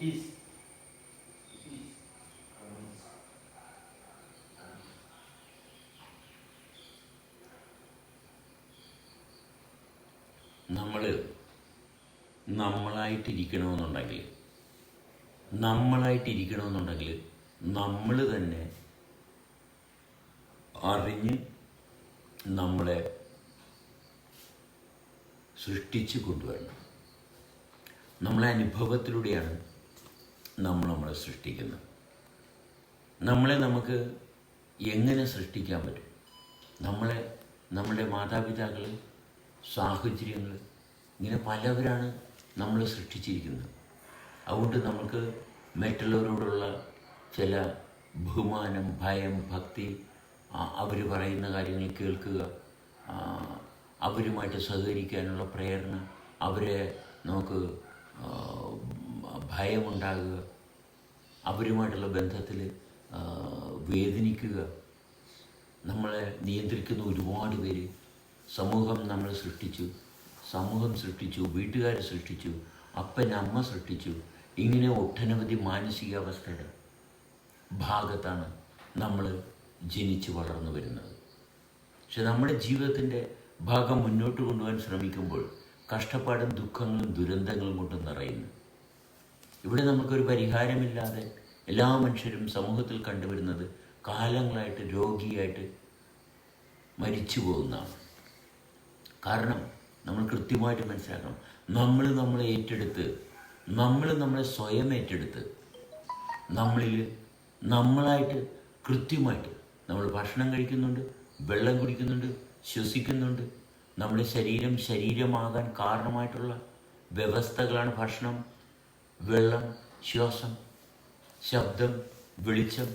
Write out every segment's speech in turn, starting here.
is നമ്മൾ നമ്മളായിട്ടിരിക്കണമെന്നുണ്ടെങ്കിൽ നമ്മളായിട്ടിരിക്കണമെന്നുണ്ടെങ്കിൽ നമ്മൾ തന്നെ അറിഞ്ഞ് നമ്മളെ സൃഷ്ടിച്ചു കൊണ്ടുവരണം. നമ്മളെ അനുഭവത്തിലൂടെയാണ് നമ്മൾ നമ്മളെ സൃഷ്ടിക്കുന്നത് നമ്മളെ നമുക്ക് എങ്ങനെ സൃഷ്ടിക്കാൻ പറ്റും? നമ്മളെ നമ്മുടെ മാതാപിതാക്കൾ സാഹചര്യങ്ങൾ ഇങ്ങനെ പലവരാണ് നമ്മൾ സൃഷ്ടിച്ചിരിക്കുന്നത്. അതുകൊണ്ട് നമുക്ക് മറ്റുള്ളവരോടുള്ള ചില ബഹുമാനം ഭയം ഭക്തി അവർ പറയുന്ന കാര്യങ്ങൾ കേൾക്കുക അവരുമായിട്ട് സഹകരിക്കാനുള്ള പ്രേരണ അവരെ നമുക്ക് ഭയമുണ്ടാകുക. അവരുമായിട്ടുള്ള ബന്ധത്തിൽ വേദനിക്കുക. നമ്മളെ നിയന്ത്രിക്കുന്ന ഒരുപാട് പേര് സമൂഹം നമ്മൾ സൃഷ്ടിച്ചു. സമൂഹം സൃഷ്ടിച്ചു വീട്ടുകാരെ സൃഷ്ടിച്ചു അപ്പൻ അമ്മ സൃഷ്ടിച്ചു. ഇങ്ങനെ ഒട്ടനവധി മാനസികാവസ്ഥയുടെ ഭാഗത്താണ് നമ്മൾ ജനിച്ച് വളർന്നു വരുന്നത്. പക്ഷെ നമ്മുടെ ജീവിതത്തിന്റെ ഭാഗം മുന്നോട്ട് കൊണ്ടുപോകാൻ ശ്രമിക്കുമ്പോൾ കഷ്ടപ്പാടും ദുഃഖങ്ങളും ദുരന്തങ്ങളും കൊണ്ട് നിറയുന്നു. ഇവിടെ നമുക്കൊരു പരിഹാരമില്ലാതെ എല്ലാ മനുഷ്യരും സമൂഹത്തിൽ കണ്ടുവരുന്നത് കാലങ്ങളായിട്ട് രോഗിയായിട്ട് മരിച്ചു പോകുന്നതാണ്. കാരണം നമ്മൾ കൃത്യമായിട്ട് മനസ്സിലാക്കണം. നമ്മൾ നമ്മളെ ഏറ്റെടുത്ത് നമ്മൾ നമ്മളെ സ്വയം ഏറ്റെടുത്ത് നമ്മളിൽ നമ്മളായിട്ട് കൃത്യമായിട്ട് നമ്മൾ ഭക്ഷണം കഴിക്കുന്നുണ്ട് വെള്ളം കുടിക്കുന്നുണ്ട് ശ്വസിക്കുന്നുണ്ട് നമ്മുടെ ശരീരം ശരീരമാകാൻ കാരണമായിട്ടുള്ള വ്യവസ്ഥകളാണ് ഭക്ഷണം. വെള്ളം ശ്വാസം ശബ്ദം വെളിച്ചം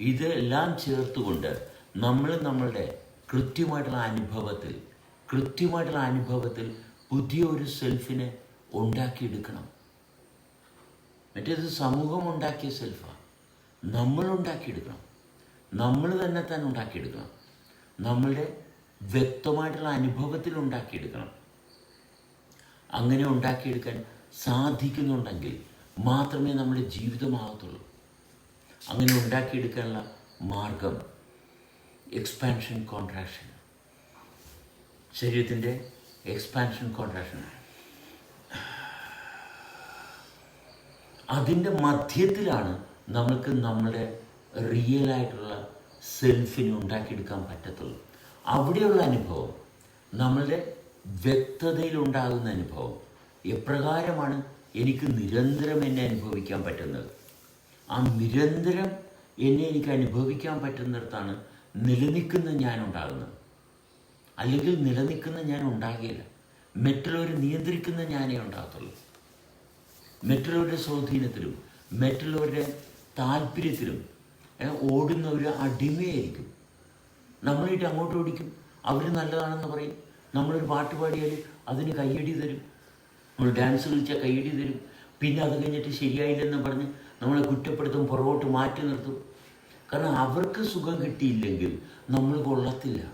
ഇതെല്ലാം ചേർത്തുകൊണ്ട് നമ്മൾ നമ്മളുടെ കൃത്യമായിട്ടുള്ള അനുഭവത്തിൽ കൃത്യമായിട്ടുള്ള അനുഭവത്തിൽ പുതിയ ഒരു സെൽഫിനെ ഉണ്ടാക്കിയെടുക്കണം. മറ്റേത് സമൂഹം ഉണ്ടാക്കിയ സെൽഫാണ് നമ്മൾ ഉണ്ടാക്കിയെടുക്കണം. നമ്മൾ തന്നെ തന്നെ ഉണ്ടാക്കിയെടുക്കണം. നമ്മളുടെ വ്യക്തമായിട്ടുള്ള അനുഭവത്തിൽ ഉണ്ടാക്കിയെടുക്കണം. അങ്ങനെ ഉണ്ടാക്കിയെടുക്കാൻ സാധിക്കുന്നുണ്ടെങ്കിൽ മാത്രമേ നമ്മുടെ ജീവിതമാകത്തുള്ളൂ. അങ്ങനെ ഉണ്ടാക്കിയെടുക്കാനുള്ള മാർഗം എക്സ്പാൻഷൻ കോൺട്രാക്ഷൻ ശരീരത്തിന്റെ എക്സ്പാൻഷൻ കോൺട്രാക്ഷൻ അതിന്റെ മധ്യത്തിലാണ് നമുക്ക് നമ്മുടെ റിയൽ ആയിട്ടുള്ള സെൽഫിനെ ഉണ്ടാക്കിയെടുക്കാൻ പറ്റത്തുള്ളൂ. അവിടെയുള്ള അനുഭവം നമ്മളുടെ വ്യക്തതയിലുണ്ടാകുന്ന അനുഭവം എപ്രകാരമാണ് എനിക്ക് നിരന്തരം എന്നെ അനുഭവിക്കാൻ പറ്റുന്നത്? ആ നിരന്തരം എന്നെ എനിക്ക് അനുഭവിക്കാൻ പറ്റുന്നിടത്താണ് നിലനിൽക്കുന്ന ഞാൻ ഉണ്ടാകുന്നത്. അല്ലെങ്കിൽ നിലനിൽക്കുന്ന ഞാൻ ഉണ്ടാകില്ല. മറ്റുള്ളവർ നിയന്ത്രിക്കുന്ന ഞാനേ ഉണ്ടാകത്തുള്ളൂ. മറ്റുള്ളവരുടെ സ്വാധീനത്തിലും മറ്റുള്ളവരുടെ താല്പര്യത്തിലും ഓടുന്നവർ അടിമയായിരിക്കും. നമ്മളിട്ട് അങ്ങോട്ട് ഓടിക്കും. അവർ നല്ലതാണെന്ന് പറയും. നമ്മളൊരു പാട്ട് പാടിയാൽ അതിന് കയ്യടി തരും. നമ്മൾ ഡാൻസ് കളിച്ചാൽ കൈയടി തരും. പിന്നെ അത് കഴിഞ്ഞിട്ട് ശരിയായില്ലെന്ന് പറഞ്ഞ് നമ്മളെ കുറ്റപ്പെടുത്തും പുറകോട്ട് മാറ്റി നിർത്തും. കാരണം അവർക്ക് സുഖം കിട്ടിയില്ലെങ്കിൽ നമ്മൾ കൊള്ളത്തില്ല.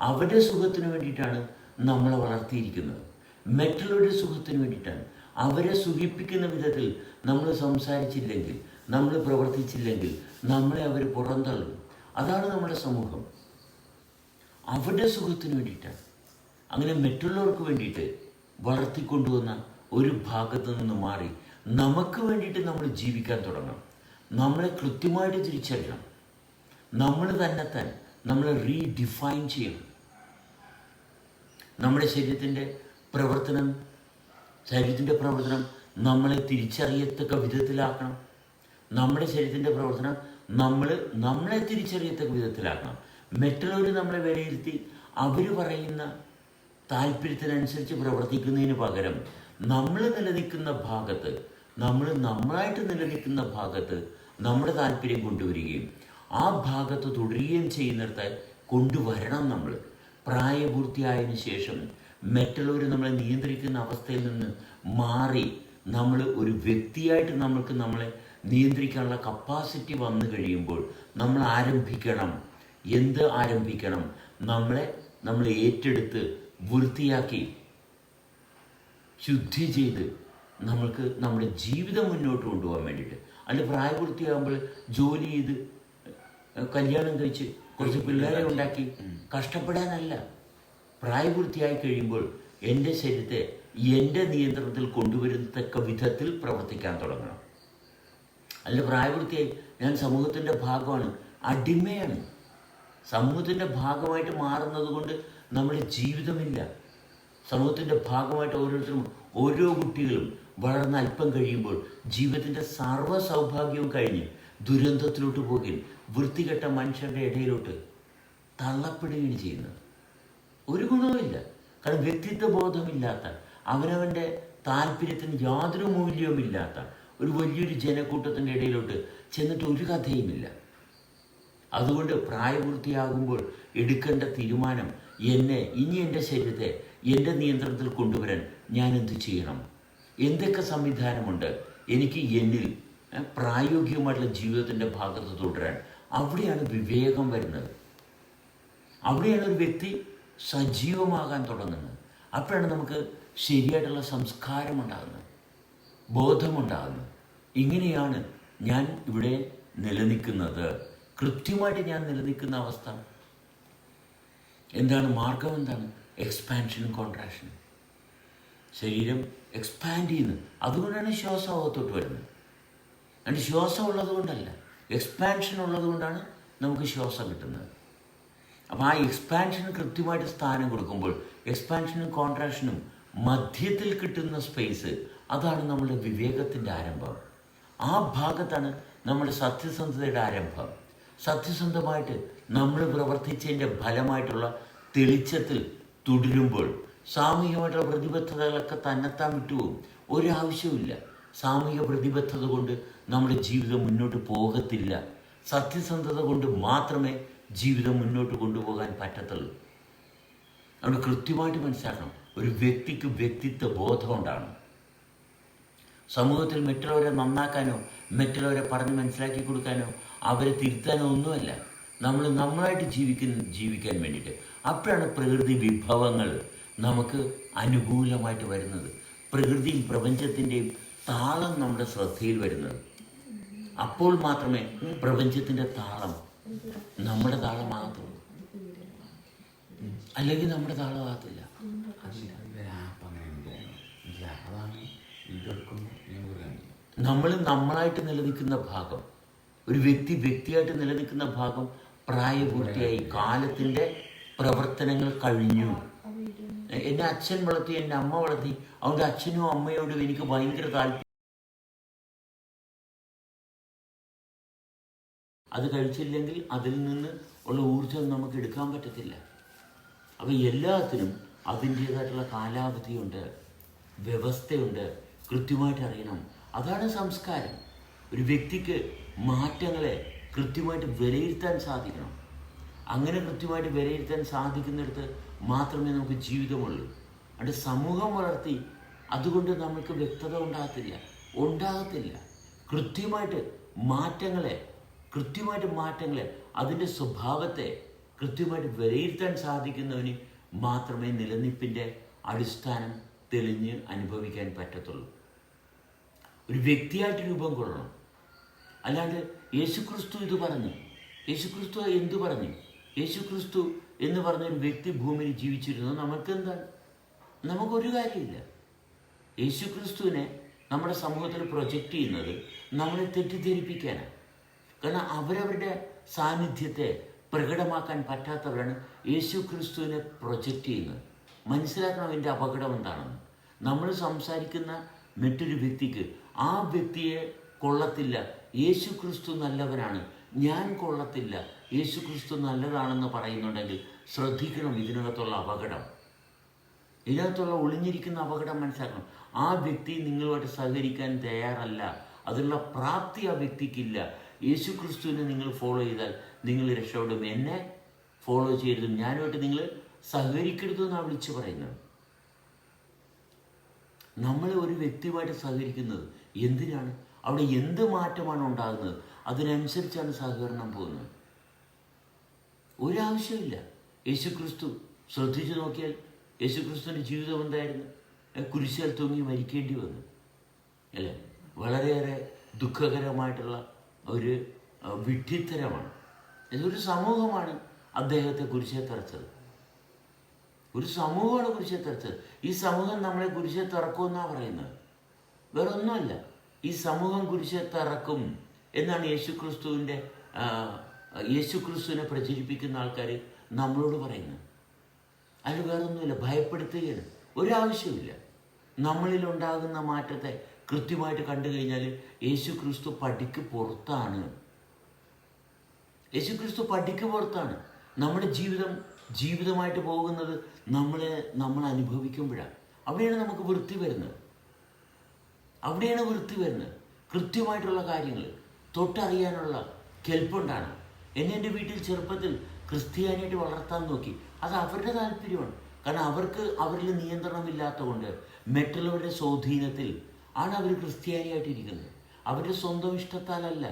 അവരുടെ സുഖത്തിന് വേണ്ടിയിട്ടാണ് നമ്മളെ വളർത്തിയിരിക്കുന്നത്. മറ്റുള്ളവരുടെ സുഖത്തിന് വേണ്ടിയിട്ടാണ്. അവരെ സുഖിപ്പിക്കുന്ന വിധത്തിൽ നമ്മൾ സംസാരിച്ചില്ലെങ്കിൽ നമ്മൾ പ്രവർത്തിച്ചില്ലെങ്കിൽ നമ്മളെ അവർ പുറന്തള്ളും. അതാണ് നമ്മുടെ സമൂഹം. അവരുടെ സുഖത്തിന് വേണ്ടിയിട്ടാണ്. അങ്ങനെ മറ്റുള്ളവർക്ക് വേണ്ടിയിട്ട് വളർത്തിക്കൊണ്ടുവന്ന ഒരു ഭാഗത്ത് നിന്ന് മാറി നമുക്ക് വേണ്ടിയിട്ട് നമ്മൾ ജീവിക്കാൻ തുടങ്ങണം. നമ്മളെ കൃത്യമായിട്ട് തിരിച്ചറിയണം. നമ്മൾ തന്നെ തന്നെ നമ്മളെ റീഡിഫൈൻ ചെയ്യണം. നമ്മുടെ ശരീരത്തിന്റെ പ്രവർത്തനം ശരീരത്തിന്റെ പ്രവർത്തനം നമ്മളെ തിരിച്ചറിയത്തക്ക വിധത്തിലാക്കണം. നമ്മുടെ ശരീരത്തിന്റെ പ്രവർത്തനം നമ്മൾ നമ്മളെ തിരിച്ചറിയത്തക്ക വിധത്തിലാക്കണം. മറ്റുള്ളവർ നമ്മളെ വിലയിരുത്തി അവർ പറയുന്ന താല്പര്യത്തിനനുസരിച്ച് പ്രവർത്തിക്കുന്നതിന് പകരം നമ്മൾ നിലനിൽക്കുന്ന ഭാഗത്ത് നമ്മൾ നമ്മളായിട്ട് നിലനിൽക്കുന്ന ഭാഗത്ത് നമ്മുടെ താല്പര്യം കൊണ്ടുവരികയും ആ ഭാഗത്ത് തുടരുകയും ചെയ്യുന്നിടത്ത് കൊണ്ടുവരണം നമ്മൾ. പ്രായപൂർത്തിയായതിനു ശേഷം മറ്റുള്ളവർ നമ്മളെ നിയന്ത്രിക്കുന്ന അവസ്ഥയിൽ നിന്ന് മാറി നമ്മൾ ഒരു വ്യക്തിയായിട്ട് നമ്മൾക്ക് നമ്മളെ നിയന്ത്രിക്കാനുള്ള കപ്പാസിറ്റി വന്നു കഴിയുമ്പോൾ നമ്മൾ ആരംഭിക്കണം. എന്ത് ആരംഭിക്കണം? നമ്മളെ നമ്മൾ ഏറ്റെടുത്ത് വൃത്തിയാക്കി ശുദ്ധി ചെയ്ത് നമ്മൾക്ക് നമ്മുടെ ജീവിതം മുന്നോട്ട് കൊണ്ടുപോകാൻ വേണ്ടിയിട്ട്. അല്ല പ്രായപൂർത്തിയാകുമ്പോൾ ജോലി ചെയ്ത് കല്യാണം കഴിച്ച് കുറച്ച് പിള്ളേരെ ഉണ്ടാക്കി. കഷ്ടപ്പെടാനല്ല. പ്രായപൂർത്തിയായി കഴിയുമ്പോൾ എന്റെ ശരീരത്തെ എന്റെ നിയന്ത്രണത്തിൽ കൊണ്ടുവരത്തക്ക വിധത്തിൽ പ്രവർത്തിക്കാൻ തുടങ്ങണം. അല്ല പ്രായപൂർത്തിയായി ഞാൻ സമൂഹത്തിന്റെ ഭാഗമാണ്. അടിമയാണ്. സമൂഹത്തിന്റെ ഭാഗമായിട്ട് മാറുന്നത് കൊണ്ട് നമ്മുടെ ജീവിതമില്ല. സമൂഹത്തിന്റെ ഭാഗമായിട്ട് ഓരോരുത്തരും ഓരോ കുട്ടികളും വളർന്ന അല്പം കഴിയുമ്പോൾ ജീവിതത്തിന്റെ സർവ സൗഭാഗ്യവും കഴിഞ്ഞ് ദുരന്തത്തിലോട്ട് പോകുകയും വൃത്തികെട്ട മനുഷ്യരുടെ ഇടയിലോട്ട് തള്ളപ്പെടുകയും ചെയ്യുന്നത്. ഒരു ഗുണവുമില്ല. കാരണം വ്യക്തിത്വ ബോധമില്ലാത്ത അവനവന്റെ താല്പര്യത്തിന് യാതൊരു മൂല്യവുമില്ലാത്ത ഒരു വലിയൊരു ജനക്കൂട്ടത്തിന്റെ ഇടയിലോട്ട് ചെന്നിട്ട് ഒരു കഥയുമില്ല. അതുകൊണ്ട് പ്രായപൂർത്തിയാകുമ്പോൾ എടുക്കേണ്ട തീരുമാനം എന്നെ ഇനി എന്റെ ശരീരത്തെ എന്റെ നിയന്ത്രണത്തിൽ കൊണ്ടുവരാൻ ഞാൻ എന്ത് ചെയ്യണം? എന്തൊക്കെ സംവിധാനമുണ്ട്? എനിക്ക് എന്നിൽ പ്രായോഗികമായിട്ടുള്ള ജീവിതത്തിന്റെ ഭാഗത്ത് തുടരാൻ അവിടെയാണ് വിവേകം വരുന്നത്. അവിടെയാണ് ഒരു വ്യക്തി സജീവമാകാൻ തുടങ്ങുന്നത്. അപ്പോഴാണ് നമുക്ക് ശരിയായിട്ടുള്ള സംസ്കാരം ഉണ്ടാകുന്നത് ബോധമുണ്ടാകുന്നത്. ഇങ്ങനെയാണ് ഞാൻ ഇവിടെ നിലനിൽക്കുന്നത്. കൃത്യമായിട്ട് ഞാൻ നിലനിൽക്കുന്ന അവസ്ഥ എന്താണ് മാർഗം എന്താണ്? എക്സ്പാൻഷനും കോൺട്രാക്ഷനും ശരീരം എക്സ്പാൻഡ് ചെയ്യുന്നു. അതുകൊണ്ടാണ് ശ്വാസം അകത്തോട്ട് വരുന്നത്. അതിന് ശ്വാസം ഉള്ളത് കൊണ്ടല്ല എക്സ്പാൻഷൻ ഉള്ളത് കൊണ്ടാണ് നമുക്ക് ശ്വാസം കിട്ടുന്നത്. അപ്പോൾ ആ എക്സ്പാൻഷന് കൃത്യമായിട്ട് സ്ഥാനം കൊടുക്കുമ്പോൾ എക്സ്പാൻഷനും കോൺട്രാക്ഷനും മധ്യത്തിൽ കിട്ടുന്ന സ്പേസ് അതാണ് നമ്മുടെ വിവേകത്തിന്റെ ആരംഭം. ആ ഭാഗത്താണ് നമ്മുടെ സത്യസന്ധതയുടെ ആരംഭം. സത്യസന്ധമായിട്ട് നമ്മൾ പ്രവർത്തിച്ചതിന്റെ ഫലമായിട്ടുള്ള തെളിച്ചത്തിൽ തുടരുമ്പോൾ സാമൂഹികമായിട്ടുള്ള പ്രതിബദ്ധതകളൊക്കെ തന്നെത്താൻ വിട്ടുപോകും. ഒരാവശ്യവുമില്ല സാമൂഹിക പ്രതിബദ്ധത കൊണ്ട് നമ്മുടെ ജീവിതം മുന്നോട്ട് പോകത്തില്ല. സത്യസന്ധത കൊണ്ട് മാത്രമേ ജീവിതം മുന്നോട്ട് കൊണ്ടുപോകാൻ പറ്റത്തുള്ളൂ. നമ്മൾ കൃത്യമായിട്ട് മനസ്സിലാക്കണം. ഒരു വ്യക്തിക്ക് വ്യക്തിത്വ ബോധം സമൂഹത്തിൽ മറ്റുള്ളവരെ നന്നാക്കാനോ മറ്റുള്ളവരെ പറഞ്ഞ് മനസ്സിലാക്കി കൊടുക്കാനോ അവരെ തിരുത്താനോ ഒന്നുമല്ല. നമ്മൾ നമ്മളായിട്ട് ജീവിക്കുന്ന ജീവിക്കാൻ വേണ്ടിയിട്ട്. അപ്പോഴാണ് പ്രകൃതി വിഭവങ്ങൾ നമുക്ക് അനുകൂലമായിട്ട് വരുന്നത്. പ്രകൃതിയും പ്രപഞ്ചത്തിന്റെയും താളം നമ്മുടെ ശ്രദ്ധയിൽ വരുന്നത്. അപ്പോൾ മാത്രമേ പ്രപഞ്ചത്തിന്റെ താളം നമ്മുടെ താളമാകത്തുള്ളൂ. അല്ലെങ്കിൽ നമ്മുടെ താളമാകത്തില്ല. നമ്മൾ നമ്മളായിട്ട് നിലനിൽക്കുന്ന ഭാഗം ഒരു വ്യക്തി വ്യക്തിയായിട്ട് നിലനിൽക്കുന്ന ഭാഗം പ്രായപൂർത്തിയായി. കാലത്തിന്റെ പ്രവർത്തനങ്ങൾ കഴിഞ്ഞു. എന്റെ അച്ഛൻ വളർത്തി എന്റെ അമ്മ വളർത്തി. അതുകൊണ്ട് അച്ഛനും അമ്മയോടും എനിക്ക് ഭയങ്കര താല്പര്യം. അത് കഴിച്ചില്ലെങ്കിൽ അതിൽ നിന്ന് ഉള്ള ഊർജം നമുക്ക് എടുക്കാൻ പറ്റത്തില്ല. അപ്പോൾ എല്ലാത്തിനും അതിന്റേതായിട്ടുള്ള കാലാവധിയുണ്ട് വ്യവസ്ഥയുണ്ട്. കൃത്യമായിട്ട് അറിയണം. അതാണ് സംസ്കാരം. ഒരു വ്യക്തിക്ക് മാറ്റങ്ങളെ കൃത്യമായിട്ട് വിലയിരുത്താൻ സാധിക്കണം. അങ്ങനെ കൃത്യമായിട്ട് വിലയിരുത്താൻ സാധിക്കുന്നിടത്ത് മാത്രമേ നമുക്ക് ജീവിതമുള്ളൂ. അതുകൊണ്ട് സമൂഹം വളർത്തി അതുകൊണ്ട് നമുക്ക് വ്യക്തത ഉണ്ടാകത്തില്ല ഉണ്ടാകത്തില്ല. കൃത്യമായിട്ട് മാറ്റങ്ങളെ കൃത്യമായിട്ട് മാറ്റങ്ങളെ അതിന്റെ സ്വഭാവത്തെ കൃത്യമായിട്ട് വിലയിരുത്താൻ സാധിക്കുന്നവന് മാത്രമേ നിലനിൽപ്പിന്റെ അടിസ്ഥാനം തെളിഞ്ഞ് അനുഭവിക്കാൻ പറ്റത്തുള്ളൂ. ഒരു വ്യക്തിയായിട്ട് രൂപം കൊള്ളണം. അല്ലാണ്ട് യേശുക്രിസ്തു ഇത് പറഞ്ഞു. യേശുക്രിസ്തു എന്തു പറഞ്ഞു? യേശുക്രിസ്തു എന്ന് പറഞ്ഞൊരു വ്യക്തി ഭൂമിയിൽ ജീവിച്ചിരുന്നു നമുക്കെന്താണ്? നമുക്കൊരു കാര്യമില്ല. യേശുക്രിസ്തുവിനെ നമ്മുടെ സമൂഹത്തിൽ പ്രൊജക്റ്റ് ചെയ്യുന്നത് നമ്മളെ തെറ്റിദ്ധരിപ്പിക്കാനാണ്. കാരണം അവരവരുടെ സാന്നിധ്യത്തെ പ്രകടമാക്കാൻ പറ്റാത്തവരാണ് യേശു ക്രിസ്തുവിനെ പ്രൊജക്റ്റ് ചെയ്യുന്നത്. മനസ്സിലാക്കണം അതിന്റെ അപകടം എന്താണെന്ന്. നമ്മൾ സംസാരിക്കുന്ന മറ്റൊരു വ്യക്തിക്ക് ആ വ്യക്തിയെ കൊള്ളത്തില്ല യേശു ക്രിസ്തു നല്ലവനാണ് ഞാൻ കൊള്ളത്തില്ല. യേശു ക്രിസ്തു നല്ലതാണെന്ന് പറയുന്നുണ്ടെങ്കിൽ ശ്രദ്ധിക്കണം ഇതിനകത്തുള്ള അപകടം. ഇതിനകത്തുള്ള ഒളിഞ്ഞിരിക്കുന്ന അപകടം മനസ്സിലാക്കണം. ആ വ്യക്തി നിങ്ങളുമായിട്ട് സഹകരിക്കാൻ തയ്യാറല്ല. അതിനുള്ള പ്രാപ്തി ആ വ്യക്തിക്കില്ല. യേശു ക്രിസ്തുവിനെ നിങ്ങൾ ഫോളോ ചെയ്താൽ നിങ്ങൾ രക്ഷപ്പെടും. എന്നെ ഫോളോ ചെയ്യരുത്. ഞാനുമായിട്ട് നിങ്ങൾ സഹകരിക്കരുത് എന്നാണ് വിളിച്ചു പറയുന്നത്. നമ്മൾ ഒരു വ്യക്തിയുമായിട്ട് സഹകരിക്കുന്നത് എന്തിനാണ്? അവിടെ എന്ത് മാറ്റമാണ് ഉണ്ടാകുന്നത്? അതിനനുസരിച്ചാണ് സഹകരണം പോകുന്നത്. ഒരാവശ്യമില്ല. യേശുക്രിസ്തു ശ്രദ്ധിച്ചു നോക്കിയാൽ യേശുക്രിസ്തുവിന്റെ ജീവിതം എന്തായിരുന്നു? കുരിശാൽ തൂങ്ങി മരിക്കേണ്ടി വന്നു. അല്ലേ? വളരെയേറെ ദുഃഖകരമായിട്ടുള്ള ഒരു വിഡ്ഢിത്തരമാണ്. ഒരു സമൂഹമാണ് അദ്ദേഹത്തെ കുരിശെ തറച്ചത്. ഒരു സമൂഹമാണ് കുരിശെ തറച്ചത്. ഈ സമൂഹം നമ്മളെ കുരിശെ തറക്കുമെന്നാണ് പറയുന്നത്. വേറെ ഒന്നുമല്ല ഈ സമൂഹം കുരിശെ തറക്കും എന്നാണ് യേശുക്രിസ്തുവിന്റെ യേശുക്രിസ്തുവിനെ പ്രചരിപ്പിക്കുന്ന ആൾക്കാർ നമ്മളോട് പറയുന്നത്. അതിൽ വേറൊന്നുമില്ല ഭയപ്പെടുത്തുകയാണ്. ഒരാവശ്യമില്ല നമ്മളിൽ ഉണ്ടാകുന്ന മാറ്റത്തെ കൃത്യമായിട്ട് കണ്ടു കഴിഞ്ഞാൽ യേശു ക്രിസ്തു പടിക്ക് പുറത്താണ്. യേശു ക്രിസ്തു പടിക്ക് പുറത്താണ്. നമ്മുടെ ജീവിതം ജീവിതമായിട്ട് പോകുന്നത് നമ്മളെ നമ്മൾ അനുഭവിക്കുമ്പോഴാണ്. അവിടെയാണ് നമുക്ക് വൃത്തി വരുന്നത്. അവിടെയാണ് വൃത്തി വരുന്നത്. കൃത്യമായിട്ടുള്ള കാര്യങ്ങൾ തൊട്ടറിയാനുള്ള കെൽപ്പുണ്ടാണ്. എന്നെ എന്റെ വീട്ടിൽ ചെറുപ്പത്തിൽ ക്രിസ്ത്യാനിയായിട്ട് വളർത്താൻ നോക്കി. അത് അവരുടെ താല്പര്യമാണ്. കാരണം അവർക്ക് അവരിൽ നിയന്ത്രണമില്ലാത്തതുകൊണ്ട് മറ്റുള്ളവരുടെ സ്വാധീനത്തിൽ ആണ് അവർ ക്രിസ്ത്യാനിയായിട്ടിരിക്കുന്നത്. അവരുടെ സ്വന്തം ഇഷ്ടത്താലല്ല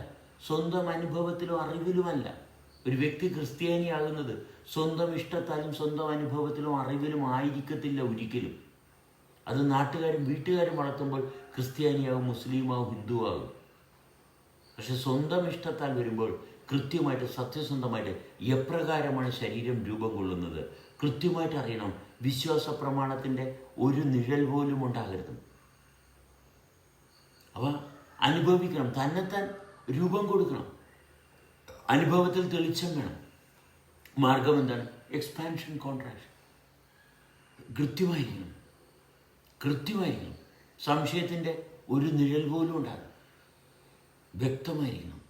സ്വന്തം അനുഭവത്തിലും അറിവിലുമല്ല. ഒരു വ്യക്തി ക്രിസ്ത്യാനിയാകുന്നത് സ്വന്തം ഇഷ്ടത്താലും സ്വന്തം അനുഭവത്തിലും അറിവിലും ആയിരിക്കത്തില്ല ഒരിക്കലും. അത് നാട്ടുകാരും വീട്ടുകാരും വളർത്തുമ്പോൾ ക്രിസ്ത്യാനിയാവും മുസ്ലിമാവും ഹിന്ദുവാകും പക്ഷെ സ്വന്തം ഇഷ്ടത്താൽ വരുമ്പോൾ കൃത്യമായിട്ട് സത്യസന്ധമായിട്ട് എപ്രകാരമാണ് ശരീരം രൂപം കൊള്ളുന്നത്? കൃത്യമായിട്ട് അറിയണം. വിശ്വാസ പ്രമാണത്തിന്റെ ഒരു നിഴൽ പോലും ഉണ്ടാകരുത്. അവ അനുഭവിക്കണം. തന്നെത്താൻ രൂപം കൊടുക്കണം. അനുഭവത്തിൽ തെളിച്ചം വേണം. മാർഗം എന്താണ്? എക്സ്പാൻഷൻ കോൺട്രാക്ഷൻ കൃത്യമായിരിക്കണം. കൃത്യമായിരിക്കണം. സംശയത്തിന്റെ ഒരു നിഴൽ പോലും ഉണ്ടാകും വ്യക്തമായിരിക്കണം.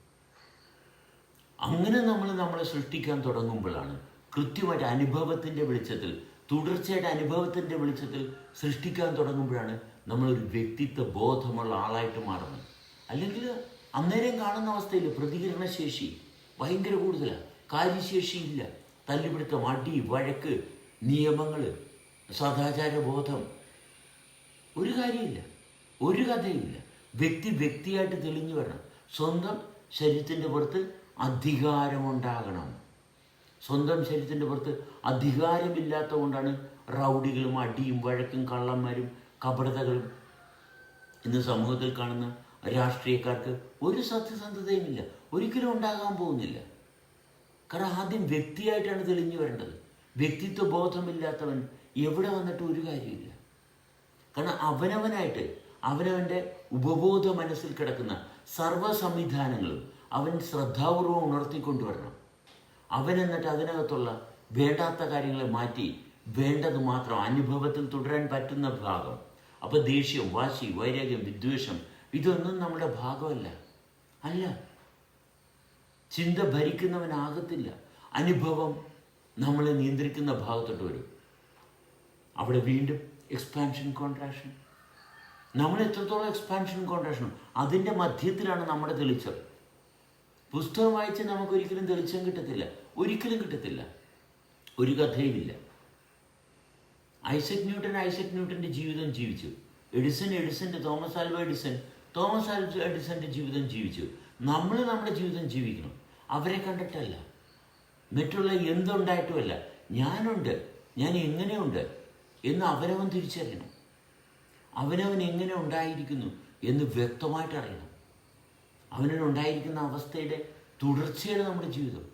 അങ്ങനെ നമ്മൾ നമ്മളെ സൃഷ്ടിക്കാൻ തുടങ്ങുമ്പോഴാണ് കൃത്യമായിട്ട് അനുഭവത്തിന്റെ വെളിച്ചത്തിൽ തുടർച്ചയായിട്ട് അനുഭവത്തിന്റെ വെളിച്ചത്തിൽ സൃഷ്ടിക്കാൻ തുടങ്ങുമ്പോഴാണ് നമ്മളൊരു വ്യക്തിത്വ ബോധമുള്ള ആളായിട്ട് മാറുന്നത്. അല്ലെങ്കിൽ അന്നേരം കാണുന്ന അവസ്ഥയിൽ പ്രതികരണശേഷി ഭയങ്കര കൂടുതലാണ് കാര്യശേഷിയില്ല. തല്ലുപിടുത്തം അടി വഴക്ക് നിയമങ്ങൾ സദാചാര ബോധം ഒരു കാര്യമില്ല. ഒരു കഥയില്ല വ്യക്തി വ്യക്തിയായിട്ട് തെളിഞ്ഞു വരണം. സ്വന്തം ശരീരത്തിന്റെ പുറത്ത് അധികാരമുണ്ടാകണം. സ്വന്തം ശരീരത്തിന്റെ പുറത്ത് അധികാരമില്ലാത്ത കൊണ്ടാണ് റൗഡികളും അടിയും വഴക്കും കള്ളന്മാരും കപടതകളും ഇന്ന് സമൂഹത്തിൽ കാണുന്ന രാഷ്ട്രീയക്കാർക്ക് ഒരു സത്യസന്ധതയുമില്ല. ഒരിക്കലും ഉണ്ടാകാൻ പോകുന്നില്ല. കാരണം ആദ്യം വ്യക്തിയായിട്ടാണ് തെളിഞ്ഞു വരേണ്ടത്. വ്യക്തിത്വ ബോധമില്ലാത്തവൻ എവിടെ വന്നിട്ട് ഒരു കാര്യമില്ല. കാരണം അവനവനായിട്ട് അവനവന്റെ ഉപബോധ മനസ്സിൽ കിടക്കുന്ന സർവ സംവിധാനങ്ങളും അവൻ ശ്രദ്ധാപൂർവം ഉണർത്തിക്കൊണ്ടുവരണം അവൻ എന്നിട്ട് അതിനകത്തുള്ള വേണ്ടാത്ത കാര്യങ്ങളെ മാറ്റി വേണ്ടത് മാത്രം അനുഭവത്തിൽ തുടരാൻ പറ്റുന്ന ഭാഗം. അപ്പൊ ദേഷ്യം വാശി വൈരാഗ്യം വിദ്വേഷം ഇതൊന്നും നമ്മുടെ ഭാഗമല്ല. അല്ല. ചിന്ത ഭരിക്കുന്നവനാകത്തില്ല. അനുഭവം നമ്മളെ നിയന്ത്രിക്കുന്ന ഭാഗത്തോട്ട് വരും. അവിടെ വീണ്ടും എക്സ്പാൻഷൻ കോൺട്രാക്ഷൻ നമ്മൾ എത്രത്തോളം എക്സ്പാൻഷൻ കോൺട്രാക്ഷനും അതിന്റെ മധ്യത്തിലാണ് നമ്മുടെ തെളിച്ചം. പുസ്തകം വായിച്ച് നമുക്ക് ഒരിക്കലും തെളിച്ചം കിട്ടത്തില്ല. ഒരിക്കലും കിട്ടത്തില്ല. ഒരു കഥയുമില്ല. ഐസക് ന്യൂട്ടൻ ഐസക് ന്യൂട്ടന്റെ ജീവിതം ജീവിച്ചു. Edison എഡിസന്റെ Thomas Alva Edison Thomas Alva എഡിസന്റെ ജീവിതം ജീവിച്ചു. നമ്മൾ നമ്മുടെ ജീവിതം ജീവിക്കണം. അവരെ കണ്ടിട്ടല്ല. മറ്റുള്ള എന്തുണ്ടായിട്ടുമല്ല. ഞാനുണ്ട്. ഞാൻ എങ്ങനെയുണ്ട്? എന്ന് അവനവൻ തിരിച്ചറിയണം. അവനവൻ എങ്ങനെ ഉണ്ടായിരിക്കുന്നു എന്ന് വ്യക്തമായിട്ട് അറിയണം. അവനുണ്ടായിരിക്കുന്ന അവസ്ഥയുടെ തുടർച്ചയാണ് നമ്മുടെ ജീവിതം.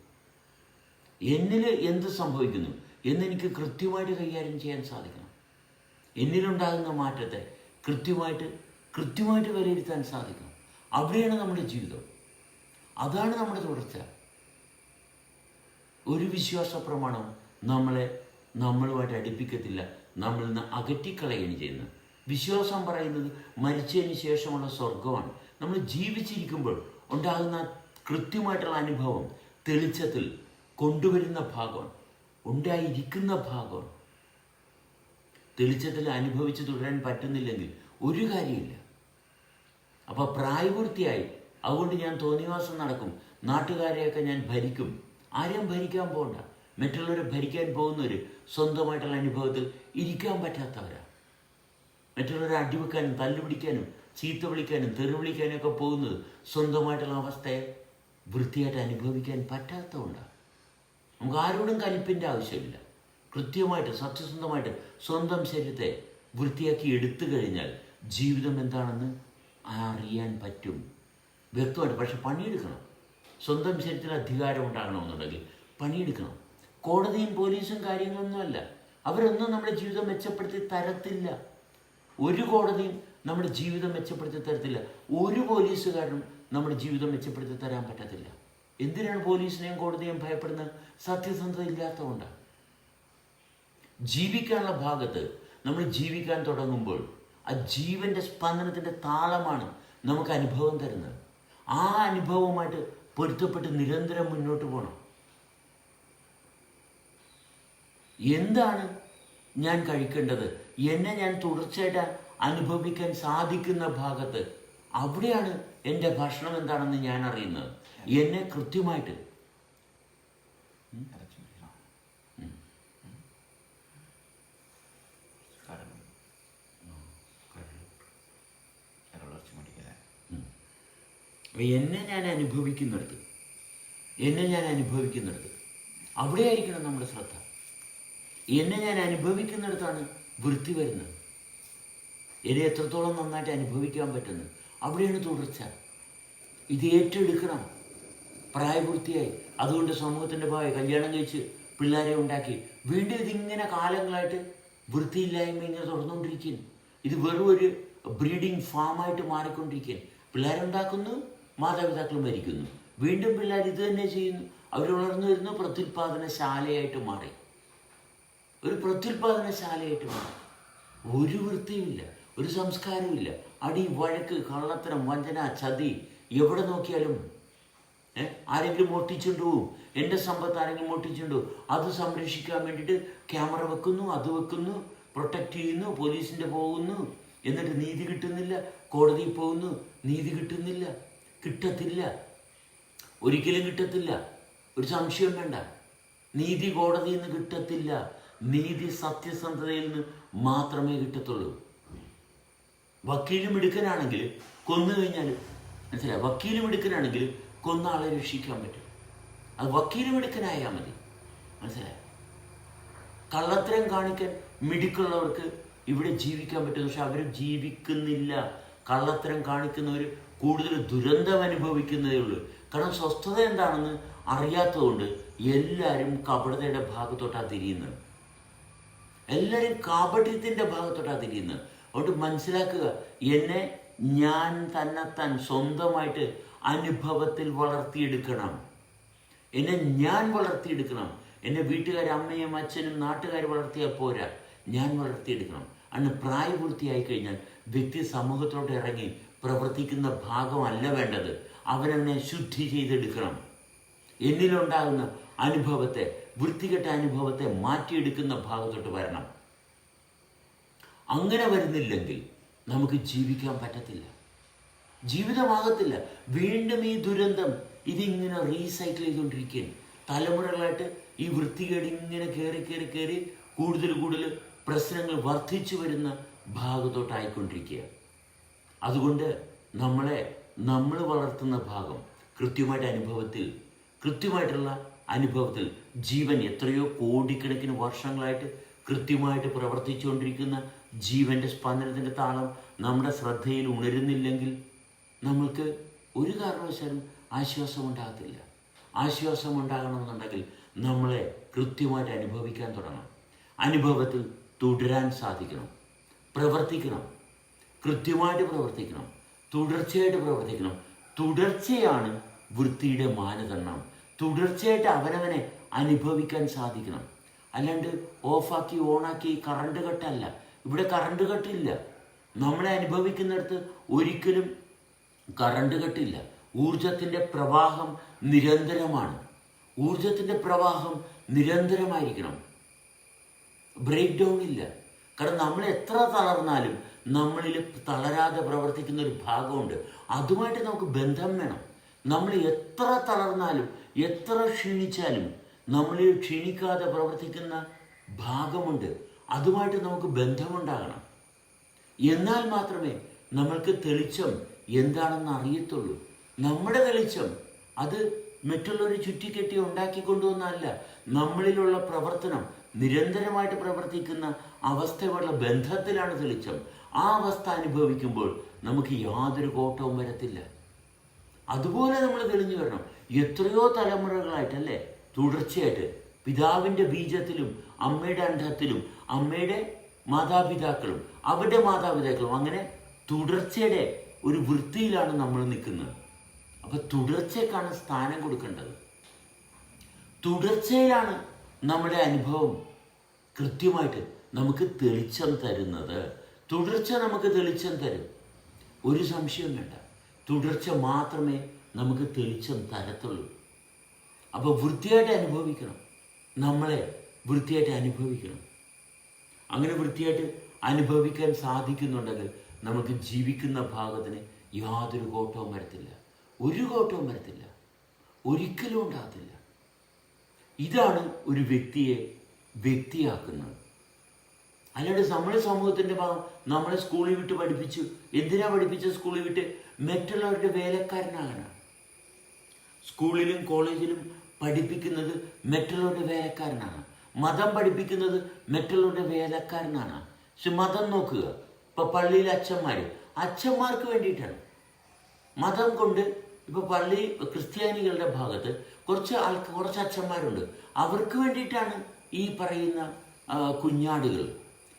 എന്നിൽ എന്ത് സംഭവിക്കുന്നു എന്നെനിക്ക് കൃത്യമായിട്ട് കൈകാര്യം ചെയ്യാൻ സാധിക്കണം. എന്നിലുണ്ടാകുന്ന മാറ്റത്തെ കൃത്യമായിട്ട് കൃത്യമായിട്ട് വിലയിരുത്താൻ സാധിക്കണം. അവിടെയാണ് നമ്മുടെ ജീവിതം. അതാണ് നമ്മുടെ തുടർച്ച. ഒരു വിശ്വാസ പ്രമാണം നമ്മളെ നമ്മളുമായിട്ട് അടുപ്പിക്കത്തില്ല. നമ്മളിൽ നിന്ന് അകറ്റിക്കളയുകയാണ് ചെയ്യുന്നത്. വിശ്വാസം പറയുന്നത് മരിച്ചതിന് ശേഷമുള്ള സ്വർഗമാണ് നമ്മൾ ജീവിച്ചിരിക്കുമ്പോൾ ഉണ്ടാകുന്ന കൃത്യമായിട്ടുള്ള അനുഭവം തെളിച്ചത്തിൽ കൊണ്ടുവരുന്ന ഭാഗമാണ്. ഉണ്ടായിരിക്കുന്ന ഭാഗമാണ്. തെളിച്ചത്തിൽ അനുഭവിച്ച് തുടരാൻ പറ്റുന്നില്ലെങ്കിൽ ഒരു കാര്യമില്ല. അപ്പൊ പ്രായപൂർത്തിയായി. അതുകൊണ്ട് ഞാൻ തോന്നിവാസം നടക്കും. നാട്ടുകാരെയൊക്കെ ഞാൻ ഭരിക്കും. ആരെയും ഭരിക്കാൻ പോകണ്ട മറ്റുള്ളവരെ ഭരിക്കാൻ പോകുന്നവർ സ്വന്തമായിട്ടുള്ള അനുഭവത്തിൽ ഇരിക്കാൻ പറ്റാത്തവരാണ് മറ്റുള്ളവരെ അടിവെക്കാനും തല്ലുപിടിക്കാനും ചീത്ത വിളിക്കാനും തെറി വിളിക്കാനും ഒക്കെ പോകുന്നത് സ്വന്തമായിട്ടുള്ള അവസ്ഥയെ വൃത്തിയായിട്ട് അനുഭവിക്കാൻ പറ്റാത്തതുകൊണ്ടാണ് നമുക്ക് ആരോടും കലിപ്പിന്റെ ആവശ്യമില്ല. കൃത്യമായിട്ട് സത്യസന്ധമായിട്ട് സ്വന്തം ശരീരത്തെ വൃത്തിയാക്കി എടുത്തു കഴിഞ്ഞാൽ ജീവിതം എന്താണെന്ന് അറിയാൻ പറ്റും. വ്യക്തമായിട്ട് പക്ഷെ പണിയെടുക്കണം. സ്വന്തം ശരീരത്തിൽ അധികാരം ഉണ്ടാകണമെന്നുണ്ടെങ്കിൽ പണിയെടുക്കണം. കോടതിയും പോലീസും കാര്യങ്ങളൊന്നുമല്ല അവരൊന്നും നമ്മുടെ ജീവിതം മെച്ചപ്പെടുത്തി തരത്തില്ല. ഒരു കോടതിയും നമ്മുടെ ജീവിതം മെച്ചപ്പെടുത്തി തരത്തില്ല. ഒരു പോലീസുകാരനും നമ്മുടെ ജീവിതം മെച്ചപ്പെടുത്തി തരാൻ പറ്റത്തില്ല. എന്തിനാണ് പോലീസിനെയും കോടതിയും ഭയപ്പെടുന്നത്? സത്യസന്ധത ഇല്ലാത്തതുകൊണ്ടാണ് ജീവിക്കാനുള്ള ഭാഗത്ത് നമ്മൾ ജീവിക്കാൻ തുടങ്ങുമ്പോൾ ആ ജീവന്റെ സ്പന്ദനത്തിന്റെ താളമാണ് നമുക്ക് അനുഭവം തരുന്നത്. ആ അനുഭവവുമായിട്ട് പൊരുത്തപ്പെട്ട് നിരന്തരം മുന്നോട്ട് പോകണം. എന്താണ് ഞാൻ കഴിക്കേണ്ടത്? എന്നെ ഞാൻ തുടർച്ചയായിട്ട് അനുഭവിക്കാൻ സാധിക്കുന്ന ഭാഗത്ത് അവിടെയാണ് എന്റെ ഭക്ഷണം എന്താണെന്ന് ഞാൻ അറിയുന്നത്. എന്നെ കൃത്യമായിട്ട്. എന്നെ ഞാൻ അനുഭവിക്കുന്നിടത്ത്. എന്നെ ഞാൻ അനുഭവിക്കുന്നിടത്ത്. അവിടെയായിരിക്കണം നമ്മുടെ ശ്രദ്ധ. എന്നെ ഞാൻ അനുഭവിക്കുന്നിടത്താണ് വൃത്തി വരുന്നത്. എന്നെ എത്രത്തോളം നന്നായിട്ട് അനുഭവിക്കാൻ പറ്റുന്നത്. അവിടെയാണ് തുടർച്ച. ഇത് ഏറ്റെടുക്കണം. പ്രായപൂർത്തിയായി. അതുകൊണ്ട് സമൂഹത്തിന്റെ ഭാവി കല്യാണം കഴിച്ച് പിള്ളേരെ ഉണ്ടാക്കി. വീണ്ടും ഇതിങ്ങനെ കാലങ്ങളായിട്ട് വൃത്തിയില്ലായ്മ ഇങ്ങനെ തുടർന്നുകൊണ്ടിരിക്കുന്നു ഇത് വെറും ഒരു ബ്രീഡിംഗ് ഫാമായിട്ട് മാറിക്കൊണ്ടിരിക്കുകയാണ്. പിള്ളേരുണ്ടാക്കുന്നു മാതാപിതാക്കൾ മരിക്കുന്നു. വീണ്ടും പിള്ളേർ ഇത് തന്നെ ചെയ്യുന്നു. അവർ വളർന്നു വരുന്നു പ്രത്യുൽപാദന ശാലയായിട്ട് മാറി. ഒരു പ്രത്യുൽപാദനശാലയായിട്ട് മാറും. ഒരു വൃത്തിയുമില്ല ഒരു സംസ്കാരവുമില്ല. അടി വഴക്ക് കള്ളത്തരം വഞ്ചന ചതി എവിടെ നോക്കിയാലും? ആരെങ്കിലും മോട്ടിച്ചുകൊണ്ട് പോവും എന്റെ സമ്പത്ത് ആരെങ്കിലും മോട്ടിച്ചുകൊണ്ട് പോവും അത് സംരക്ഷിക്കാൻ വേണ്ടിയിട്ട് ക്യാമറ വെക്കുന്നു അത് വെക്കുന്നു പ്രൊട്ടക്റ്റ് ചെയ്യുന്നു പോലീസിന്റെ പോകുന്നു. എന്നിട്ട് നീതി കിട്ടുന്നില്ല കോടതിയിൽ പോകുന്നു നീതി കിട്ടുന്നില്ല കിട്ടത്തില്ല. ഒരിക്കലും കിട്ടത്തില്ല. ഒരു സംശയം വേണ്ട. നീതി കോടതിയിൽ നിന്ന് കിട്ടത്തില്ല. നീതി സത്യസന്ധതയിൽ നിന്ന് മാത്രമേ കിട്ടത്തുള്ളൂ. വക്കീലും മിടുക്കനാണെങ്കിൽ കൊന്നു കഴിഞ്ഞാൽ മനസ്സിലായി? വക്കീലും മിടുക്കനാണെങ്കിൽ കൊന്ന ആളെ രക്ഷിക്കാൻ പറ്റും. അത് വക്കീലും മിടുക്കനായാൽ മതി. മനസ്സിലായി? കള്ളത്തരം കാണിക്കാൻ മിടുക്കുള്ളവർക്ക് ഇവിടെ ജീവിക്കാൻ പറ്റും. പക്ഷെ അവർ ജീവിക്കുന്നില്ല. കള്ളത്തരം കാണിക്കുന്നവർ കൂടുതൽ ദുരന്തം അനുഭവിക്കുന്നതേ ഉള്ളൂ. കാരണം സ്വസ്ഥത എന്താണെന്ന് അറിയാത്തതുകൊണ്ട് എല്ലാവരും കപടതയുടെ ഭാഗത്തോട്ടാണ് തിരിയുന്നത്. എല്ലാവരും കാപട്യത്തിന്റെ ഭാഗത്തോട്ടാണ് തിരിയുന്നത്. അതുകൊണ്ട് മനസ്സിലാക്കുക എന്നെ ഞാൻ തന്നെത്താൻ സ്വന്തമായിട്ട് അനുഭവത്തിൽ വളർത്തിയെടുക്കണം. എന്നെ ഞാൻ വളർത്തിയെടുക്കണം. എന്റെ വീട്ടുകാർ അമ്മയും അച്ഛനും നാട്ടുകാർ വളർത്തിയാൽ പോരാ. ഞാൻ വളർത്തിയെടുക്കണം. അന്ന് പ്രായപൂർത്തിയായി കഴിഞ്ഞാൽ വ്യക്തി സമൂഹത്തോട്ട് ഇറങ്ങി പ്രവർത്തിക്കുന്ന ഭാഗമല്ല വേണ്ടത്. അവനെന്നെ ശുദ്ധി ചെയ്തെടുക്കണം. എന്നിലുണ്ടാകുന്ന അനുഭവത്തെ വൃത്തികെട്ട അനുഭവത്തെ മാറ്റിയെടുക്കുന്ന ഭാഗത്തോട്ട് വരണം. അങ്ങനെ വരുന്നില്ലെങ്കിൽ നമുക്ക് ജീവിക്കാൻ പറ്റത്തില്ല. ജീവിതമാകത്തില്ല. വീണ്ടും ഈ ദുരന്തം ഇതിങ്ങനെ റീസൈക്കിൾ ചെയ്തുകൊണ്ടിരിക്കുകയാണ്. തലമുറകളായിട്ട് ഈ വൃത്തികേട് ഇങ്ങനെ കയറി കയറി കയറി കൂടുതൽ കൂടുതൽ പ്രശ്നങ്ങൾ വർദ്ധിച്ചു വരുന്ന ഭാഗത്തോട്ടായിക്കൊണ്ടിരിക്കുക അതുകൊണ്ട് നമ്മളെ നമ്മൾ വളർത്തുന്ന ഭാഗം കൃത്യമായിട്ട് അനുഭവത്തിൽ കൃത്യമായിട്ടുള്ള അനുഭവത്തിൽ ജീവൻ എത്രയോ കോടിക്കണക്കിന് വർഷങ്ങളായിട്ട് കൃത്യമായിട്ട് പ്രവർത്തിച്ചുകൊണ്ടിരിക്കുന്ന ജീവന്റെ സ്പന്ദനത്തിന്റെ താളം നമ്മുടെ ശ്രദ്ധയിൽ ഉണരുന്നില്ലെങ്കിൽ നമ്മൾക്ക് ഒരു കാരണവശാലും ആശ്വാസം ഉണ്ടാകത്തില്ല ആശ്വാസം ഉണ്ടാകണമെന്നുണ്ടെങ്കിൽ നമ്മളെ കൃത്യമായിട്ട് അനുഭവിക്കാൻ തുടങ്ങണം. അനുഭവത്തിൽ തുടരാൻ സാധിക്കണം. പ്രവർത്തിക്കണം. കൃത്യമായിട്ട് പ്രവർത്തിക്കണം. തുടർച്ചയായിട്ട് പ്രവർത്തിക്കണം. തുടർച്ചയാണ് വൃത്തിയുടെ മാനദണ്ഡം. തുടർച്ചയായിട്ട് അവനവനെ അനുഭവിക്കാൻ സാധിക്കണം. അല്ലാണ്ട് ഓഫാക്കി ഓണാക്കി കറണ്ട് കട്ടല്ല. ഇവിടെ കറണ്ട് കട്ടില്ല. നമ്മളെ അനുഭവിക്കുന്നിടത്ത് ഒരിക്കലും കറണ്ട് കട്ടില്ല. ഊർജത്തിന്റെ പ്രവാഹം നിരന്തരമാണ്. ഊർജത്തിന്റെ പ്രവാഹം നിരന്തരമായിരിക്കണം. ബ്രേക്ക് ഡൗൺ ഇല്ല. കാരണം നമ്മൾ എത്ര തളർന്നാലും നമ്മളിൽ തളരാതെ പ്രവർത്തിക്കുന്ന ഒരു ഭാഗമുണ്ട്. അതുമായിട്ട് നമുക്ക് ബന്ധം വേണം. നമ്മൾ എത്ര തളർന്നാലും എത്ര ക്ഷീണിച്ചാലും നമ്മളിൽ ക്ഷീണിക്കാതെ പ്രവർത്തിക്കുന്ന ഭാഗമുണ്ട്. അതുമായിട്ട് നമുക്ക് ബന്ധമുണ്ടാകണം. എന്നാൽ മാത്രമേ നമ്മൾക്ക് തെളിച്ചം എന്താണെന്ന് അറിയത്തുള്ളൂ. നമ്മുടെ തെളിച്ചം അത് മറ്റുള്ളവർ ചുറ്റിക്കെട്ടി ഉണ്ടാക്കിക്കൊണ്ടുവന്നല്ല നമ്മളിലുള്ള പ്രവർത്തനം നിരന്തരമായിട്ട് പ്രവർത്തിക്കുന്ന അവസ്ഥയുള്ള ബന്ധത്തിലാണ് തെളിച്ചം. ആ അവസ്ഥ അനുഭവിക്കുമ്പോൾ നമുക്ക് യാതൊരു കോട്ടവും വരത്തില്ല. അതുപോലെ നമ്മൾ തെളിഞ്ഞു വരണം. എത്രയോ തലമുറകളായിട്ടല്ലേ? തുടർച്ചയായിട്ട് പിതാവിന്റെ ബീജത്തിലും അമ്മയുടെ അന്ധത്തിലും അമ്മയുടെ മാതാപിതാക്കളും അവരുടെ മാതാപിതാക്കളും അങ്ങനെ തുടർച്ചയുടെ ഒരു വൃത്തിയിലാണ് നമ്മൾ നിൽക്കുന്നത്. അപ്പം തുടർച്ചയ്ക്കാണ് സ്ഥാനം കൊടുക്കേണ്ടത്. തുടർച്ചയിലാണ് നമ്മുടെ അനുഭവം കൃത്യമായിട്ട് നമുക്ക് തെളിച്ചം തരുന്നത്. തുടർച്ച നമുക്ക് തെളിച്ചം തരും. ഒരു സംശയം വേണ്ട. തുടർച്ച മാത്രമേ നമുക്ക് തെളിച്ചം തരത്തുള്ളൂ. അപ്പോൾ വൃത്തിയായിട്ട് അനുഭവിക്കണം. നമ്മളെ വൃത്തിയായിട്ട് അനുഭവിക്കണം. അങ്ങനെ വൃത്തിയായിട്ട് അനുഭവിക്കാൻ സാധിക്കുന്നുണ്ടെങ്കിൽ നമുക്ക് ജീവിക്കുന്ന ഭാഗത്തിന് യാതൊരു കോട്ടവും വരത്തില്ല. ഒരു കോട്ടവും വരത്തില്ല. ഒരിക്കലും ഉണ്ടാകത്തില്ല. ഇതാണ് ഒരു വ്യക്തിയെ വ്യക്തിയാക്കുന്നത്. അല്ലാണ്ട് നമ്മുടെ സമൂഹത്തിന്റെ ഭാഗം നമ്മളെ സ്കൂളിൽ വിട്ട് പഠിപ്പിച്ചു എന്തിനാ പഠിപ്പിച്ച സ്കൂളിൽ വിട്ട്? മറ്റുള്ളവരുടെ വേലക്കാരനാകാനാണ് സ്കൂളിലും കോളേജിലും പഠിപ്പിക്കുന്നത് മറ്റുള്ളവരുടെ വേലക്കാരനാണ്. മതം പഠിപ്പിക്കുന്നത് മറ്റുള്ളവരുടെ വേലക്കാരനാണ്. പക്ഷെ മതം നോക്കുക. ഇപ്പൊ പള്ളിയിലെ അച്ഛന്മാർ അച്ഛന്മാർക്ക് വേണ്ടിയിട്ടാണ്. മതം കൊണ്ട് ഇപ്പൊ പള്ളി ക്രിസ്ത്യാനികളുടെ ഭാഗത്ത് കുറച്ച് ആൾ കുറച്ച് അച്ഛന്മാരുണ്ട്. അവർക്ക് വേണ്ടിയിട്ടാണ് ഈ പറയുന്ന കുഞ്ഞാടുകൾ.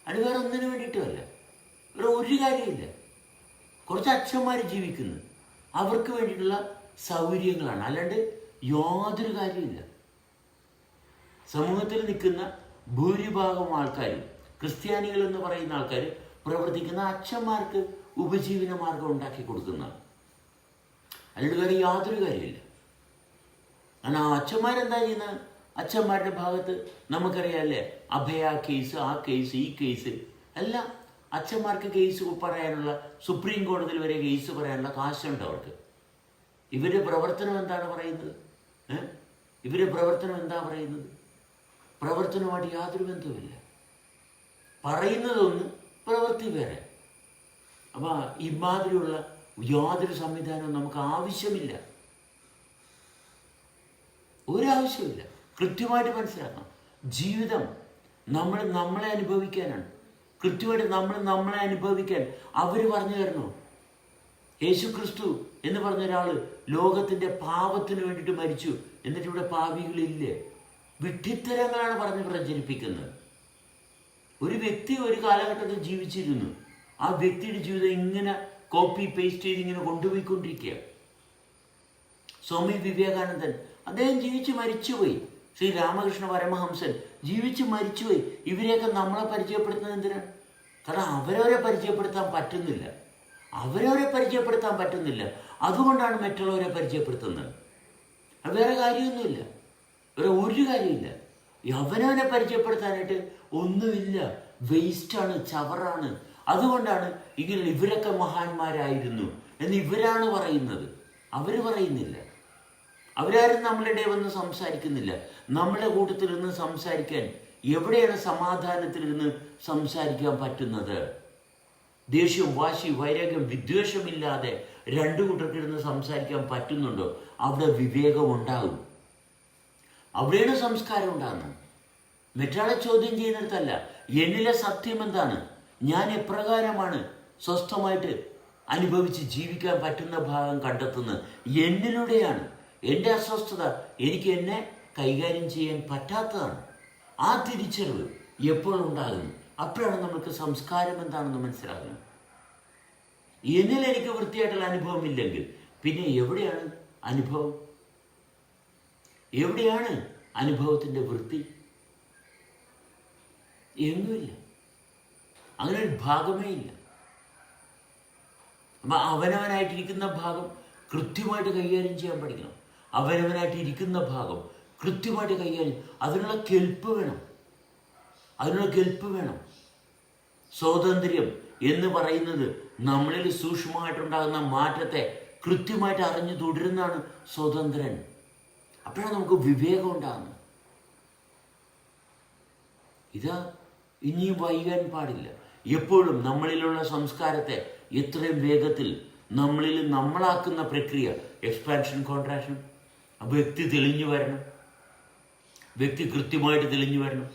അത് വേറെ ഒന്നിനു വേണ്ടിയിട്ടുമല്ല വേറെ ഒരു കാര്യമില്ല കുറച്ച് അച്ഛന്മാർ ജീവിക്കുന്നു. അവർക്ക് വേണ്ടിയിട്ടുള്ള സൗകര്യങ്ങളാണ്. അല്ലാണ്ട് യാതൊരു കാര്യമില്ല സമൂഹത്തിൽ നിൽക്കുന്ന ഭൂരിഭാഗം ആൾക്കാരും ക്രിസ്ത്യാനികൾ എന്ന് പറയുന്ന ആൾക്കാർ പ്രവർത്തിക്കുന്ന അച്ഛന്മാർക്ക് ഉപജീവന മാർഗം ഉണ്ടാക്കി കൊടുക്കുന്നതാണ്. അല്ലാണ്ട് വേറെ യാതൊരു കാര്യമില്ല കാരണം ആ അച്ഛന്മാരെന്താ ചെയ്യുന്നത്? അച്ഛന്മാരുടെ ഭാഗത്ത് നമുക്കറിയാമല്ലേ അഭയ കേസ് ആ കേസ് ഈ കേസ് എല്ലാം അച്ഛന്മാർക്ക് കേസ് പറയാനുള്ള സുപ്രീം കോടതിയിൽ വരെ കേസ് പറയാനുള്ള കാശുണ്ട് അവർക്ക്. ഇവരുടെ പ്രവർത്തനം എന്താണ് പറയുന്നത്? ഇവരുടെ പ്രവർത്തനം എന്താ പറയുന്നത്? പ്രവർത്തനവുമായിട്ട് യാതൊരു ബന്ധവുമില്ല. പറയുന്നതൊന്ന് പ്രവൃത്തി വേറെ. അപ്പൊ ഇമാതിരിയുള്ള യാതൊരു സംവിധാനവും നമുക്ക് ആവശ്യമില്ല. ഒരാവശ്യമില്ല. കൃത്യമായിട്ട് മനസ്സിലാക്കണം. ജീവിതം നമ്മൾ നമ്മളെ അനുഭവിക്കാനാണ്. കൃത്യമായിട്ട് നമ്മൾ നമ്മളെ അനുഭവിക്കാൻ. അവർ പറഞ്ഞു തരണോ? യേശു ക്രിസ്തു എന്ന് പറഞ്ഞ ഒരാൾ ലോകത്തിന്റെ പാപത്തിന് വേണ്ടിയിട്ട് മരിച്ചു. എന്നിട്ട് ഇവിടെ പാപികളില്ലേ? വിഡ്ഢിത്തരങ്ങളാണ് പറഞ്ഞ് പ്രചരിപ്പിക്കുന്നത്. ഒരു വ്യക്തി ഒരു കാലഘട്ടത്തിൽ ജീവിച്ചിരുന്നു. ആ വ്യക്തിയുടെ ജീവിതം ഇങ്ങനെ കോപ്പി പേസ്റ്റ് ചെയ്ത് ഇങ്ങനെ കൊണ്ടുപോയിക്കൊണ്ടിരിക്കുക. സ്വാമി വിവേകാനന്ദൻ അദ്ദേഹം ജീവിച്ച് മരിച്ചുപോയി. ശ്രീ രാമകൃഷ്ണ പരമഹംസൻ ജീവിച്ച് മരിച്ചുപോയി. ഇവരെയൊക്കെ നമ്മളെ പരിചയപ്പെടുത്തുന്നത് എന്തിനാണ്? കാരണം അവരവരെ പരിചയപ്പെടുത്താൻ പറ്റുന്നില്ല. അവരവരെ പരിചയപ്പെടുത്താൻ പറ്റുന്നില്ല. അതുകൊണ്ടാണ് മറ്റുള്ളവരെ പരിചയപ്പെടുത്തുന്നത്. അത് വേറെ കാര്യമൊന്നുമില്ല. വേറെ ഒരു കാര്യമില്ല. അവനവനെ പരിചയപ്പെടുത്താനായിട്ട് ഒന്നുമില്ല. വേസ്റ്റാണ് ചവറാണ്. അതുകൊണ്ടാണ് ഇങ്ങനെ ഇവരൊക്കെ മഹാന്മാരായിരുന്നു എന്ന് ഇവരാണ് പറയുന്നത്. അവർ പറയുന്നില്ല. അവരാരും നമ്മളുടെ വന്ന് സംസാരിക്കുന്നില്ല. നമ്മുടെ കൂട്ടത്തിൽ നിന്ന് സംസാരിക്കാൻ എവിടെയാണ് സമാധാനത്തിൽ നിന്ന് സംസാരിക്കാൻ പറ്റുന്നത്? ദേഷ്യം വാശി വൈരാഗ്യം വിദ്വേഷമില്ലാതെ രണ്ടു കൂട്ടർക്കിരുന്ന് സംസാരിക്കാൻ പറ്റുന്നുണ്ടോ? അവിടെ വിവേകം ഉണ്ടാകും അവിടെയാണ് സംസ്കാരം ഉണ്ടാകുന്നത്. മറ്റാളെ ചോദ്യം ചെയ്യുന്നിടത്തല്ല. എന്നിലെ സത്യം എന്താണ്? ഞാൻ എപ്രകാരമാണ് സ്വസ്ഥമായിട്ട് അനുഭവിച്ച് ജീവിക്കാൻ പറ്റുന്ന ഭാഗം കണ്ടെത്തുന്നത്? എന്നിലൂടെയാണ്. എന്റെ അസ്വസ്ഥത എനിക്ക് എന്നെ കൈകാര്യം ചെയ്യാൻ പറ്റാത്തതാണ്. ആ തിരിച്ചറിവ് എപ്പോൾ ഉണ്ടാകുന്നു. അപ്പോഴാണ് നമുക്ക് സംസ്കാരം എന്താണെന്ന് മനസ്സിലാകുന്നത്. എന്നിൽ എനിക്ക് വൃത്തിയായിട്ടുള്ള അനുഭവം ഇല്ലെങ്കിൽ പിന്നെ എവിടെയാണ് അനുഭവം? എവിടെയാണ് അനുഭവത്തിന്റെ വൃത്തി? എങ്ങുമില്ല. അങ്ങനെ ഒരു ഭാഗമേ ഇല്ല. അപ്പൊ അവനവനായിട്ടിരിക്കുന്ന ഭാഗം കൃത്യമായിട്ട് കൈകാര്യം ചെയ്യാൻ പഠിക്കണം. അവനവനായിട്ട് ഇരിക്കുന്ന ഭാഗം കൃത്യമായിട്ട് കൈകാര്യം അതിനുള്ള കെൽപ്പ് വേണം. അതിനുള്ള കെൽപ്പ് വേണം. സ്വാതന്ത്ര്യം എന്ന് പറയുന്നത് നമ്മളിൽ സൂക്ഷ്മമായിട്ടുണ്ടാകുന്ന മാറ്റത്തെ കൃത്യമായിട്ട് അറിഞ്ഞു തുടരുന്നതാണ് സ്വതന്ത്രൻ. അപ്പോഴാണ് നമുക്ക് വിവേകം ഉണ്ടാകുന്നത്. ഇത് ഇനിയും വൈകാൻ പാടില്ല. എപ്പോഴും നമ്മളിലുള്ള സംസ്കാരത്തെ എത്രയും വേഗത്തിൽ നമ്മളിൽ നമ്മളാക്കുന്ന പ്രക്രിയ എക്സ്പാൻഷൻ കോൺട്രാക്ഷൻ വ്യക്തി തെളിഞ്ഞു വരണം. വ്യക്തി കൃത്യമായിട്ട് തെളിഞ്ഞു വരണം.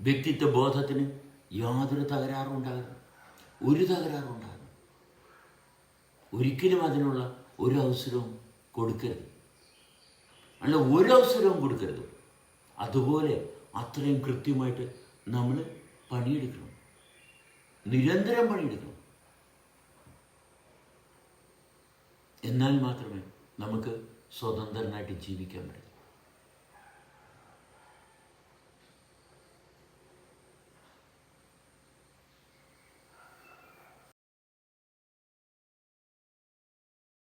വ്യക്തിത്വ ബോധത്തിന് യാതൊരു തകരാറും ഉണ്ടാകരുത്. ഒരു തകരാറും ഉണ്ടാകരുത്. ഒരിക്കലും അതിനുള്ള ഒരു അവസരവും കൊടുക്കരുത്. അല്ല ഒരു അവസരവും കൊടുക്കരുത്. അതുപോലെ അത്രയും കൃത്യമായിട്ട് നമ്മൾ പണിയെടുക്കണം. നിരന്തരം പണിയെടുക്കണം. എന്നാൽ മാത്രമേ നമുക്ക് സ്വതന്ത്രനായിട്ട് ജീവിക്കാൻ